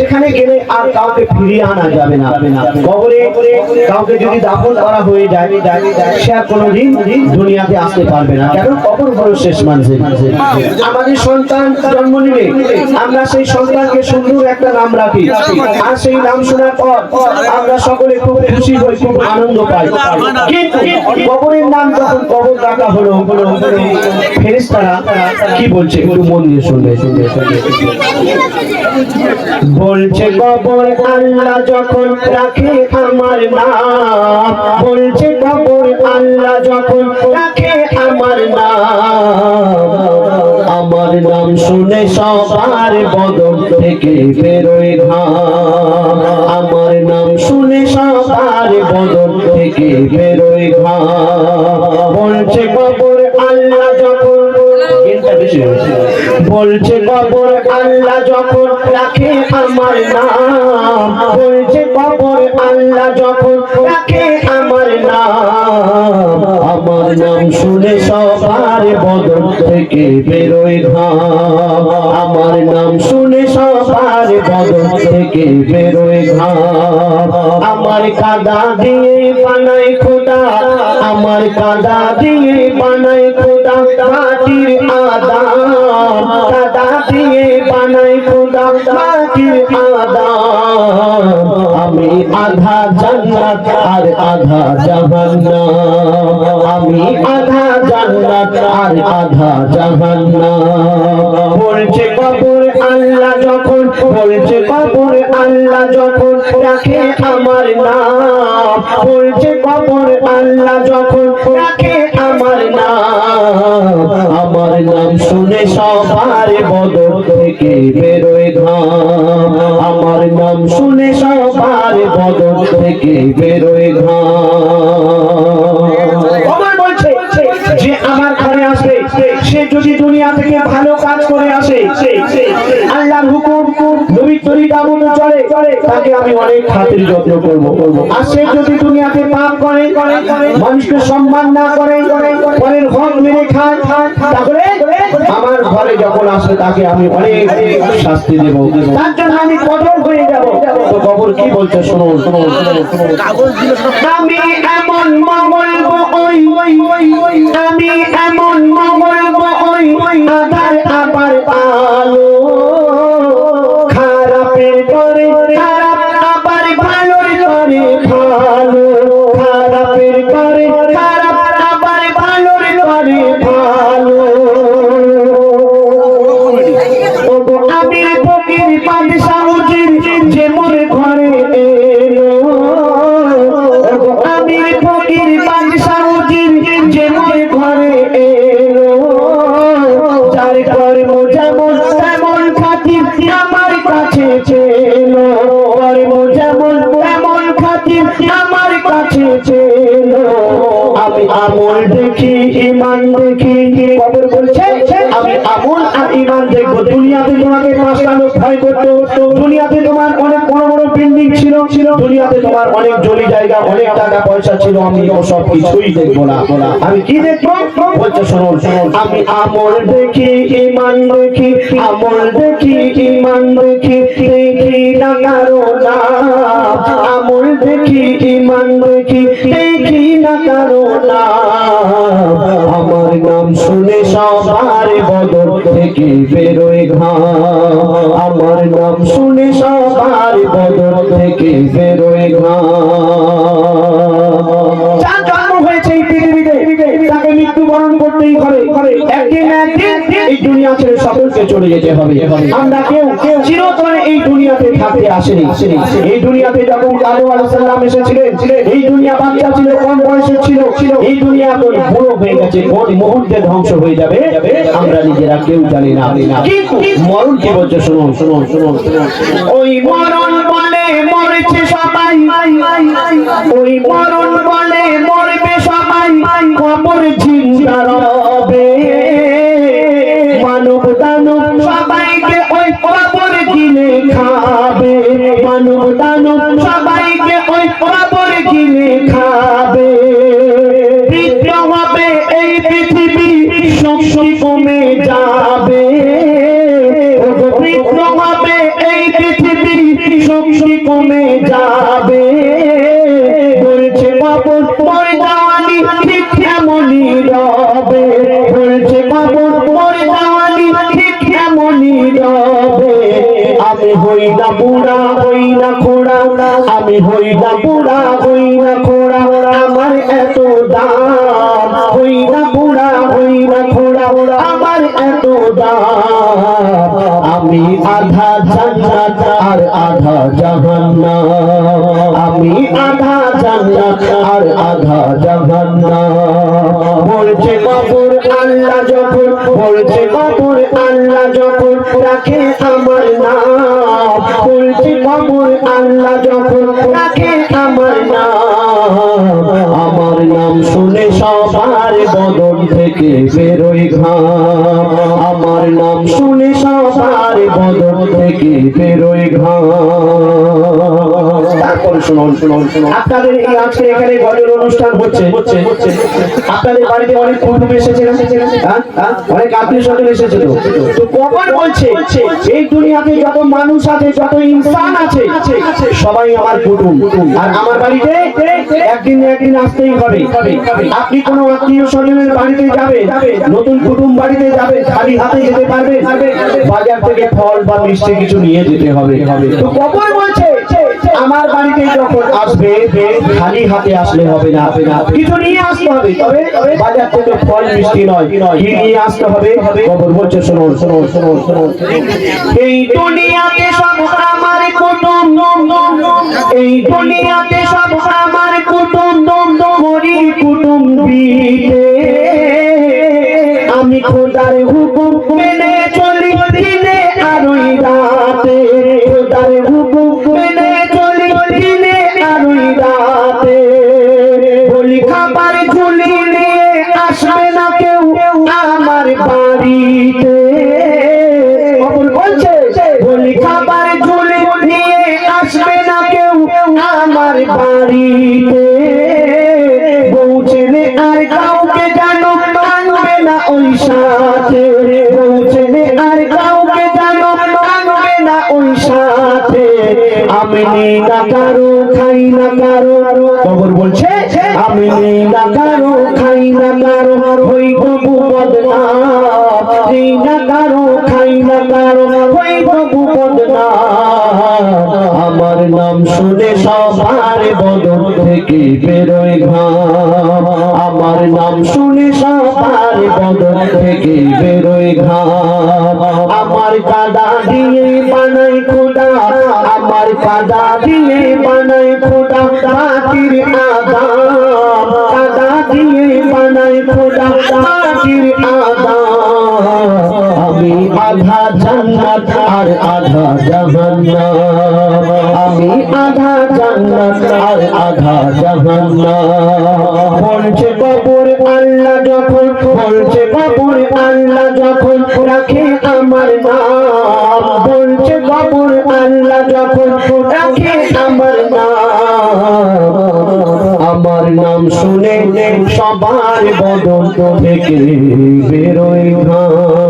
সেখানে গেলে আর কাউকে ফিরিয়ে আনা যাবে না। কবরে কাউকে যদি দাফন করা হয়ে যায়, সে আর কোনোদিন দুনিয়াতে আসতে পারবে না। কেন? কবর হলো শেষ মানুষের আমাদের সন্তান জন্ম নিলে আমরা সেই সন্তানকে সুন্দর একটা নাম রাখি। আর সেই নাম শোনার পর আমরা সকলে খুব খুশি হই, খুব আনন্দ পাই। কবরের নাম যখন কবর রাখা হলো, ফেরেশতারা কি বলছে? একটু মন দিয়ে শুনবে। শুনবে শুনবে বলছে কবর আল্লাহ যখন রাখে আমার নাম বলছে কবর আল্লাহ যখন রাখে আমার নাম আমার নাম শুনে সবার বদল থেকে বেরোয় ঘাম। আমার নাম শুনে সবার বদল থেকে বেরোয় ঘাম। বলছে কবর আল্লাহ যখন বেশি হয়েছে। বলছে কবর আল্লাহ যখন রাখে আমার নাম। বলছে কবর আল্লাহ যখন রাখে আমার নাম। আমার নাম শুনে সবার বদল থেকে বেরোয় ঘাম। আমার নাম শুনে সবার বদল থেকে বেরোয় ঘাম। আমার কাদা দিয়ে বানাই খোদা। আমার কাদা দিয়ে বানাই খোদা মাটির আদা কাদা দিয়ে বানাই খোদা মাটির আদাম। আমি আধা জান্নাত আর আধা জাহান্নাম। আমি আধা জান্নাত আর আধা জাহান্নাম। বলছে কবর আল্লাহ যখন, বলছে কবর আল্লাহ যখন রাখে আমার নাম। বলছে কবর আল্লাহ যখন রাখে আমার নাম। আমার নাম শুনে সবার বদল থেকে বেরোয় ঘাম। থেকে বেরোয় ঘাম আমার বলছে যে আমার ঘরে আসবে সে যদি দুনিয়া থেকে ভালো কাজ করে আসে আল্লাহর হুকুম নবীর তরিকা মতো চলে তাকে আমি অনেক খাতির যত্ন করব আর সে যদি দুনিয়াতে পাপ করে মানুষকে সম্মান না করে পরের হক মেরে খায় তাহলে আমার ঘরে যখন আসে তাকে আমি অনেক শাস্তি দেব তার জন্য আমি কঠোর হয়ে যাব। তো কবর কি বলছে? শোনো শোনো আমি এমন মঙ্গল আমি এমন মঙ্গল আধার আবার আলো আমি আমল দেখি ইমান দেখি। কবর বলছে আমল আর ইমান দেখব। দুনিয়াতে তোমাকে পাঁচটা দুনিয়াতে তোমার অনেক বড় বড় বিল্ডিং ছিল। ছিল দুনিয়াতে তোমার অনেক জমি জায়গা, অনেক টাকা পয়সা ছিল। আমি সব কিছুই না। আমি কি দেখব? বলছে আমি আমল দেখি দেখি, আমল দেখি দেখি দেখি না কারও না। আমল দেখি দেখি দেখি না আমার নাম শুনে বদল থেকে বেরোয় ঘাম আমার নাম শুনে সবার বদল থেকে বেরোয় করতেই হবে। একদিন একদিন এই দুনিয়া ছেড়ে সকলকে চলে যেতে হবে। আমরা কেউ কেউ চিরতরে দুনিয়াতে থাকতে আসেনি। এই দুনিয়াতে যখন আলু আলাইসাল্লাম এসেছিলেন এই দুনিয়া বাচ্চা ছিল কম বয়সের ছিল এই দুনিয়া এখন বুড়ো হয়ে গেছে কোন মুহূর্তে ধ্বংস হয়ে যাবে আমরা নিজেরা কেউ জানি না। মরণ কি বলছে শুনুন শুনুন শুনুন ওই মরণ বলে মরেছে সবাই। ওই মরণ বলে মরবে সবাই। কবর চিন্তা শক্তি কমে যাবে বৃদ্ধ হবে এই পৃথিবী কমে যাবে। বলছে বাবুর ময়দানি ঠিক রবে। বলছে বাবুর ময়দানি ঠিক রবে। আমি হই না বুড়া হই না খোড়া। আমি হই না বুড়া হই না খোড়া। আমার এত দাম আমি আধা জান্নাত আর আধা জাহান্নাম। আমি আধা জান্নাত আর আধা জাহান্নাম। বলছে বাবুর আল্লাহ যখন, বলছে বাবুর আল্লাহ যখন রাখে আমার নাম। বলছে বাবুর আল্লাহ যখন রাখে আমার নাম। সবার বদন থেকে বেরোয় ঘাম। আমার নাম শুনে সবার বদন থেকে বেরোয় ঘাম। তারপরে শুনুন শুনুন শুনুন। আপনাদের এই আজকে এখানে গজল অনুষ্ঠান হচ্ছে আপনাদের বাড়িতে অনেক কুটুম এসেছে হ্যাঁ? অনেক আত্মীয় স্বজন এসেছে তো তো কখন বলছে এই দুনিয়াতে যত মানুষ আছে যত ইনসান আছে সবাই আমার কুটুম আর আমার বাড়িতে একদিন একদিন আসতেই হবে। আপনি কোনো আত্মীয় স্বজনের বাড়িতে যাবেন, নতুন কুটুম বাড়িতে যাবে খালি হাতে যেতে পারবে বাজার থেকে ফল বা মিষ্টি কিছু নিয়ে যেতে হবে। তো কখন বলছে, আমার বাড়িতে যখন আসবে, খালি হাতে আসলে হবে না। হবে না কিছু নিয়ে আসতে হবে, তবে বাজার থেকে ফল, মিষ্টি নয়। কি নিয়ে আসতে হবে? খবর বলছে, শোনো শোনো শোনো শোনো। এই দুনিয়াতে সব কুটুম এই দুনিয়াতে সব আমার কুটুম মরি কুটুম আমি খোদার হুকুম মেনে চলি দিনে আর রাতে। আর কাউকে জানো আনবে না ওই সাথে। আর কাউকে জানো না ওই সাথে। আমি নেই না কারও, খাই না কারও। খবর বলছে, আমি নেই না কারও, খাই না কারও। হই প্রভু কারও, খাই না কারও। হই প্রভু আমার নাম শুনে সবার বদন থেকে বেরোয় ঘাম আমার নাম শুনে সবার বদন থেকে বেরোয় ঘাম আমার কাদা দিয়ে বানাই খোদা, আমার কাদা দিয়ে বানাই খোদা মাটির আদাম কাদা দিয়ে বানাই খোদা মাটির আদাম আমি আধা জান্নাত আর আধা জাহান্নাম। আমি আধা জান্নাত আর আধা জাহান্নাম বলছে বাবুর আল্লাহ যখন, বলছে বাবুর আল্লাহ যখন রাখে আমার নাম। বলছে বাবুর আল্লাহ যখন রাখে আমার নাম। আমার নাম শুনে সবার বদন থেকে বেরোয় ঘাম।